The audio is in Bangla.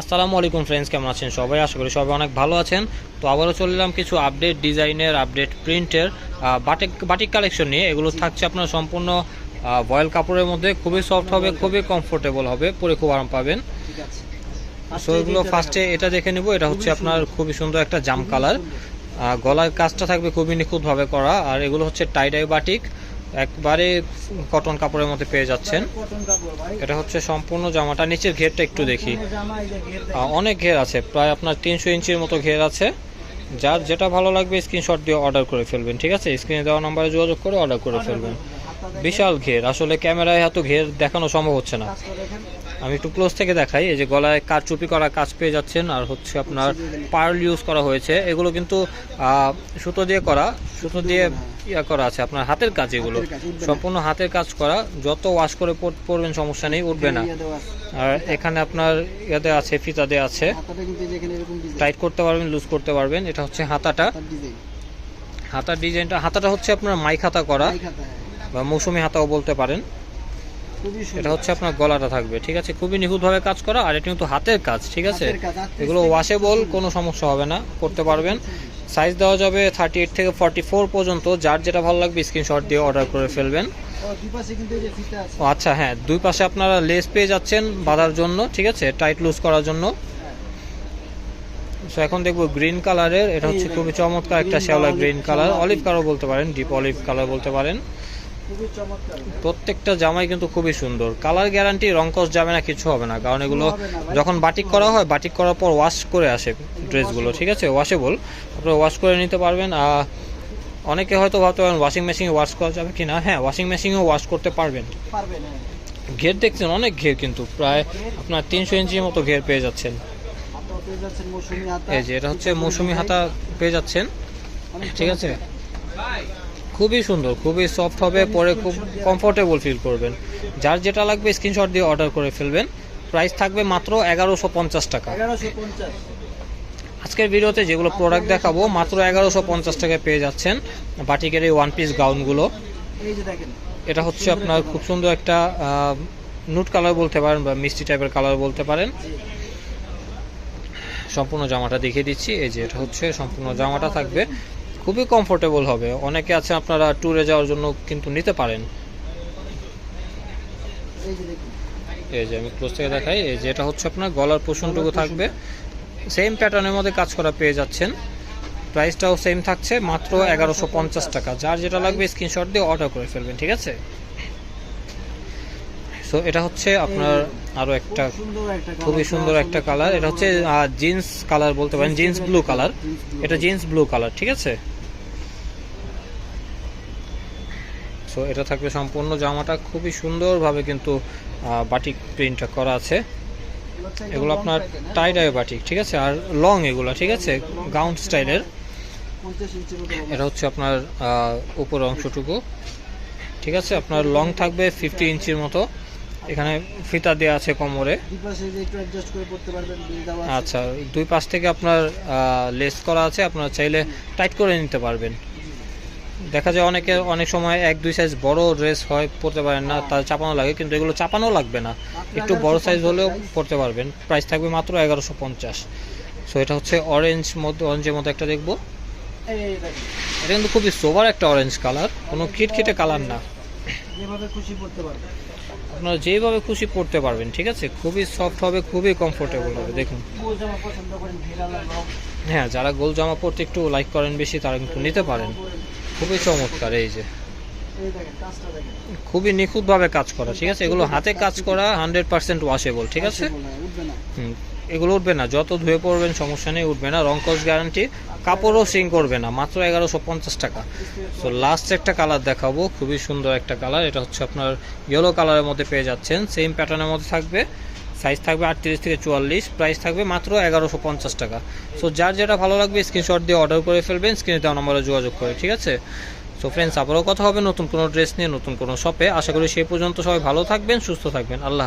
আসসালামু আলাইকুম ফ্রেন্ডস কেমন আছেন সবাই? আশা করি সবাই অনেক ভালো আছেন। তো আবারও চলে এলাম কিছু আপডেট ডিজাইনের আপডেট প্রিন্টের বাটিক বাটিক কালেকশন নিয়ে। এগুলো থাকছে আপনার সম্পূর্ণ ভয়েল কাপড়ের মধ্যে। খুবই সফট হবে, খুবই কমফোর্টেবল হবে, পরে খুব আরাম পাবেন। সো এগুলো ফার্স্টে এটা দেখে নেব। এটা হচ্ছে আপনার খুবই সুন্দর একটা জাম কালার গলার কাজটা থাকবে খুবই নিখুঁতভাবে করা। আর এগুলো হচ্ছে টাইডাই বাটিক একবারে কটন কাপড়ের মধ্যে পেয়ে যাচ্ছেন। এটা হচ্ছে সম্পূর্ণ জামাটা। নিচের ঘেরটা একটু দেখি। অনেক ঘের আছে। প্রায় আপনার তিনশো ইঞ্চির মতো ঘের আছে। যার যেটা ভালো লাগবে স্ক্রিনশট দিয়ে অর্ডার করে ফেলবেন, ঠিক আছে? স্ক্রিনে দেওয়া নাম্বারে যোগাযোগ করে অর্ডার করে ফেলবেন। বিশাল ঘের। আসলে ক্যামেরায় এত ঘের দেখানো সম্ভব হচ্ছে না। আমি একটু ক্লোজ থেকে দেখাই এই যে গলায় কারচুপি করা কাজ পেয়ে যাচ্ছেন আর হচ্ছে আপনার পার্ল ইউজ করা হয়েছে এগুলো কিন্তু সুতো দিয়ে করা সুতো দিয়ে ইয়া করা আছে আপনার হাতের কাজ এগুলো। সম্পূর্ণ হাতের কাজ করা যত ওয়াশ করে পরবেন সমস্যা নেই উঠবে না। আর এখানে আপনার ইয়াতে আছে ফিতা দিয়ে আছে টাইট করতে পারবেন লুজ করতে পারবেন এটা হচ্ছে হাতাটা হাতার ডিজাইনটা হাতাটা হচ্ছে আপনার মাইক হাতা করা হ্যাঁ। বা মৌসুমি হাতাও বলতে পারেন। এটা হচ্ছে আপনার গলাটা থাকবে ঠিক আছে? খুবই নিখুঁতভাবে কাজ করা আর এটা কিন্তু হাতের কাজ ঠিক আছে? এগুলো ওয়াশেবল কোনো সমস্যা হবে না করতে পারবেন। সাইজ দেওয়া যাবে থার্টি এইট থেকে ফর্টি ফোর পর্যন্ত যার যেটা ভালো লাগবে স্ক্রিনশট দিয়ে অর্ডার করে ফেলবেন। ও, আচ্ছা হ্যাঁ দুই পাশে আপনারা লেস পেয়ে যাচ্ছেন বাঁধার জন্য ঠিক আছে? টাইট লুজ করার জন্য। সো এখন দেখব গ্রিন কালারের এটা হচ্ছে খুবই চমৎকার একটা শ্যাওলা গ্রিন কালার অলিভ কালার বলতে পারেন ডিপ অলিভ কালার বলতে পারেন। প্রত্যেকটা জামাই কিন্তু খুবই সুন্দর। কালার গ্যারান্টি রংকস যাবে না কিছু হবে না। কারণ এগুলো। যখন বাটিক করা হয় বাটিক করার পর ওয়াশ করে আসে ড্রেসগুলো ঠিক আছে? ওয়াশেবল আপনারা ওয়াশ করে নিতে পারবেন। আর অনেকে হয়তো ভাবতে পারেন ওয়াশিং মেশিনে ওয়াশ করা যাবে কি না হ্যাঁ ওয়াশিং মেশিনেও ওয়াশ করতে পারবেন। হ্যাঁ। ঘের দেখছেন অনেক ঘের কিন্তু। প্রায় আপনার তিনশো ইঞ্চির মতো ঘের পেয়ে যাচ্ছেন। এই যে এটা হচ্ছে মৌসুমি হাতা পেয়ে যাচ্ছেন। ঠিক আছে? খুবই সুন্দর খুবই সফট হবে পরে খুব কমফোর্টেবল ফিল করবেন। যার যেটা লাগবে স্ক্রিনশট দিয়ে অর্ডার করে ফেলবেন। প্রাইস থাকবে মাত্র এগারোশো পঞ্চাশ টাকা। আজকের ভিডিওতে যেগুলো প্রোডাক্ট দেখাবো মাত্র এগারোশো পঞ্চাশ টাকায় পেয়ে যাচ্ছেন বাটিকের এই ওয়ান পিস গাউনগুলো এটা হচ্ছে আপনার খুব সুন্দর একটা নুট কালার বলতে পারেন বা মিষ্টি টাইপের কালার বলতে পারেন। সম্পূর্ণ জামাটা দেখিয়ে দিচ্ছি। এই যে এটা হচ্ছে সম্পূর্ণ জামাটা থাকবে। খুবই কমফোর্টেবল হবে। অনেকে আছে আপনারা ট্যুরে যাওয়ার জন্য কিন্তু নিতে পারেন। এই যে আমি ক্লোজ থেকে দেখাই, এই যে এটা হচ্ছে আপনার গলার পোষণটুকু থাকবে। সেম প্যাটার্নের মধ্যে কাজ করা পেয়ে যাচ্ছেন। প্রাইসটাও সেম থাকছে, মাত্র এগারোশো পঞ্চাশ টাকা। যার যেটা লাগবে স্ক্রিনশট দিয়ে অর্ডার করে ফেলবেন, ঠিক আছে? সো এটা হচ্ছে আপনার আরও একটা খুবই সুন্দর একটা কালার এটা হচ্ছে জিন্স কালার বলতে পারেন জিন্স ব্লু কালার এটা জিন্স ব্লু কালার ঠিক আছে? সো এটা থাকবে সম্পূর্ণ জামাটা। খুবই সুন্দরভাবে কিন্তু বাটিক প্রিন্টটা করা আছে। এগুলো আপনার? টাই ডাই বাটিক ঠিক আছে? আর লং এগুলো, ঠিক আছে? গাউন স্টাইলের 50 ইঞ্চির মতো এটা হচ্ছে আপনার উপর অংশটুকু। ঠিক আছে? আপনার লং থাকবে ফিফটি ইঞ্চির মতো। এখানে ফিতা দেওয়া আছে কোমরে। আচ্ছা দুই পাশ থেকে আপনার লেস করা আছে। আপনার চাইলে টাইট করে নিতে পারবেন। দেখা যায় অনেকে অনেক সময় এক দুই সাইজ বড় ড্রেস হয় পরতে পারেন না তার চাপানো লাগে কিন্তু এগুলো চাপানো লাগবে না। একটু বড় সাইজ হলেও পরতে পারবেন। প্রাইস থাকবে মাত্র এগারোশো পঞ্চাশ। সো এটা হচ্ছে অরেঞ্জ মধ্যে অরেঞ্জের মধ্যে একটা দেখব। এটা কিন্তু খুবই সোভার একটা অরেঞ্জ কালার কোনো খিটখিটে কালার না। পড়তে আপনারা যেভাবে খুশি পরতে পারবেন ঠিক আছে? খুবই সফট হবে খুবই কমফোর্টেবল হবে দেখুন। হ্যাঁ যারা গোল জামা পরতে একটু লাইক করেন বেশি তারা কিন্তু নিতে পারেন। খুবই চমৎকার এই যে। খুবই নিখুঁতভাবে কাজ করা ঠিক আছে? এগুলো হাতে কাজ করা হান্ড্রেড পার্সেন্ট ওয়াশেবল ঠিক আছে? এগুলো উঠবে না যত ধুয়ে পড়বেন সমস্যা নেই উঠবে না। রং কস গ্যারান্টি কাপড়ও সিং করবে না মাত্র এগারোশো পঞ্চাশ টাকা। তো লাস্ট একটা কালার দেখাবো খুবই সুন্দর একটা কালার এটা হচ্ছে আপনার ইয়েলো কালারের মধ্যে পেয়ে যাচ্ছেন সেম প্যাটার্নের মধ্যে থাকবে। সাইজ থাকবে আটত্রিশ থেকে চুয়াল্লিশ প্রাইস থাকবে মাত্র এগারোশো পঞ্চাশ টাকা। সো যার যেটা ভালো লাগবে স্ক্রিনশট দিয়ে অর্ডার করে ফেলবেন স্ক্রিনে দেওয়া নম্বরে যোগাযোগ করে, ঠিক আছে? সো ফ্রেন্ডস আবারও কথা হবে নতুন কোনো ড্রেস নিয়ে, নতুন কোনো শপে আশা করি সেই পর্যন্ত সবাই ভালো থাকবেন, সুস্থ থাকবেন। আল্লাহ